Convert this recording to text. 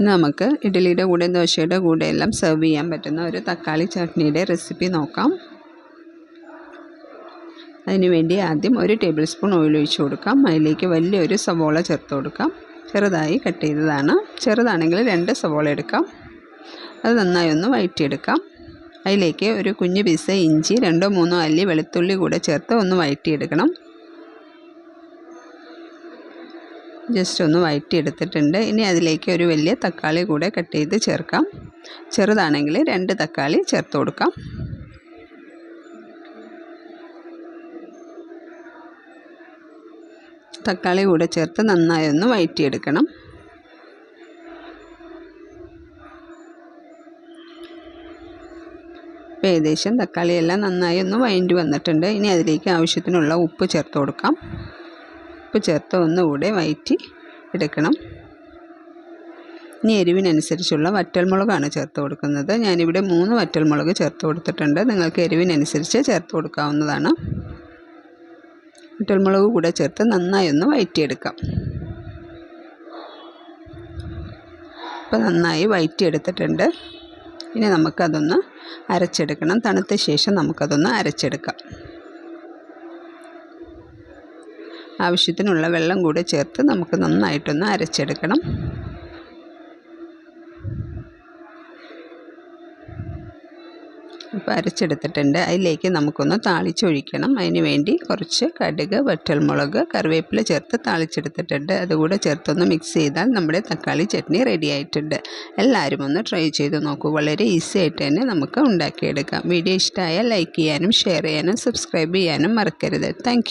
നമുക്ക് ഇഡ്ഡലിയുടെ കൂടെ ദോശയുടെ കൂടെ എല്ലാം സെർവ് ചെയ്യാൻ പറ്റുന്ന ഒരു തക്കാളി ചട്നിയുടെ റെസിപ്പി നോക്കാം. അതിനുവേണ്ടി ആദ്യം ഒരു ടേബിൾ സ്പൂൺ ഓയിൽ ഒഴിച്ച് കൊടുക്കാം. അതിലേക്ക് വലിയൊരു സവോള ചേർത്ത് കൊടുക്കാം. ചെറുതായി കട്ട് ചെയ്തതാണ്. ചെറുതാണെങ്കിൽ രണ്ട് സവോള എടുക്കാം. അത് നന്നായി ഒന്ന് വഴറ്റിയെടുക്കാം അതിലേക്ക് ഒരു കുഞ്ഞു പീസ് ഇഞ്ചി രണ്ടോ മൂന്നോ അല്ലി വെളുത്തുള്ളി കൂടെ ചേർത്ത് ഒന്ന് വഴറ്റിയെടുക്കണം ജസ്റ്റ് ഒന്ന് വഴറ്റിയെടുത്തിട്ടുണ്ട് ഇനി അതിലേക്ക് ഒരു വലിയ തക്കാളി കൂടെ കട്ട് ചെയ്ത് ചേർക്കാം. ചെറുതാണെങ്കിൽ രണ്ട് തക്കാളി ചേർത്ത് കൊടുക്കാം. തക്കാളി കൂടെ ചേർത്ത് നന്നായി ഒന്ന് വഴറ്റിയെടുക്കണം ഇപ്പോൾ ഏകദേശം തക്കാളിയെല്ലാം നന്നായി ഒന്ന് വഴണ്ടി വന്നിട്ടുണ്ട്. ഇനി അതിലേക്ക് ആവശ്യത്തിനുള്ള ഉപ്പ് ചേർത്ത് കൊടുക്കാം. ഉപ്പ് ചേർത്ത് ഒന്നുകൂടെ വയറ്റി എടുക്കണം. ഇനി എരിവിനനുസരിച്ചുള്ള വറ്റൽമുളകാണ് ചേർത്ത് കൊടുക്കുന്നത്. ഞാനിവിടെ മൂന്ന് വറ്റൽമുളക് ചേർത്ത് കൊടുത്തിട്ടുണ്ട്. നിങ്ങൾക്ക് എരിവിനനുസരിച്ച് ചേർത്ത് കൊടുക്കാവുന്നതാണ്. വറ്റൽമുളക് കൂടെ ചേർത്ത് നന്നായി ഒന്ന് വയറ്റിയെടുക്കാം. ഇപ്പോൾ നന്നായി വയറ്റിയെടുത്തിട്ടുണ്ട്. ഇനി നമുക്കതൊന്ന് അരച്ചെടുക്കണം. തണുത്ത ശേഷം നമുക്കതൊന്ന് അരച്ചെടുക്കാം. ആവശ്യത്തിനുള്ള വെള്ളം കൂടെ ചേർത്ത് നമുക്ക് നന്നായിട്ടൊന്ന് അരച്ചെടുക്കണം. ഇപ്പോൾ അരച്ചെടുത്തിട്ടുണ്ട്. അതിലേക്ക് നമുക്കൊന്ന് താളിച്ചൊഴിക്കണം. അതിന് വേണ്ടി കുറച്ച് കടുക് വറ്റൽമുളക് കറിവേപ്പില ചേർത്ത് താളിച്ചെടുത്തിട്ടുണ്ട്. അതുകൂടെ ചേർത്തൊന്ന് മിക്സ് ചെയ്താൽ നമ്മുടെ തക്കാളി ചട്നി റെഡി ആയിട്ടുണ്ട്. എല്ലാവരും ഒന്ന് ട്രൈ ചെയ്ത് നോക്കൂ. വളരെ ഈസി ആയിട്ട് തന്നെ നമുക്ക് ഉണ്ടാക്കിയെടുക്കാം. വീഡിയോ ഇഷ്ടമായാൽ ലൈക്ക് ചെയ്യാനും ഷെയർ ചെയ്യാനും സബ്സ്ക്രൈബ് ചെയ്യാനും മറക്കരുത്. താങ്ക്